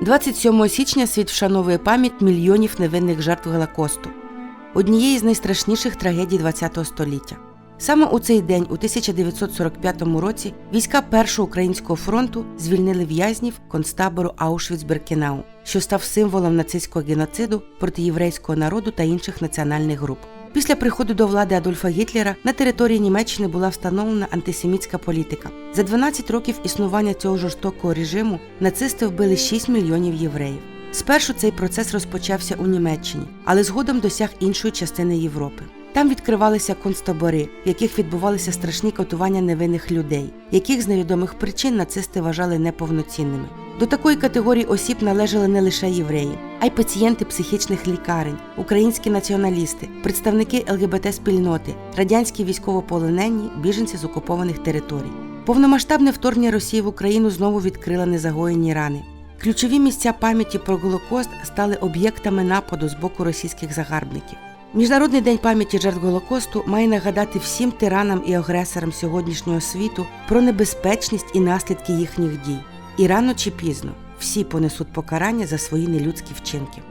27 січня світ вшановує пам'ять мільйонів невинних жертв Голокосту, однієї з найстрашніших трагедій ХХ століття. Саме у цей день, у 1945 році, війська Першого українського фронту звільнили в'язнів концтабору Аушвіц-Беркінау, що став символом нацистського геноциду проти єврейського народу та інших національних груп. Після приходу до влади Адольфа Гітлера на території Німеччини була встановлена антисемітська політика. За 12 років існування цього жорстокого режиму нацисти вбили 6 мільйонів євреїв. Спершу цей процес розпочався у Німеччині, але згодом досяг іншої частини Європи. Там відкривалися концтабори, в яких відбувалися страшні катування невинних людей, яких з невідомих причин нацисти вважали неповноцінними. До такої категорії осіб належали не лише євреї, а й пацієнти психічних лікарень, українські націоналісти, представники ЛГБТ-спільноти, радянські військовополонені, біженці з окупованих територій. Повномасштабне вторгнення Росії в Україну знову відкрило незагоєні рани. Ключові місця пам'яті про Голокост стали об'єктами нападу з боку російських загарбників. Міжнародний день пам'яті жертв Голокосту має нагадати всім тиранам і агресорам сьогоднішнього світу про небезпечність і наслідки їхніх дій. І рано чи пізно всі понесуть покарання за свої нелюдські вчинки.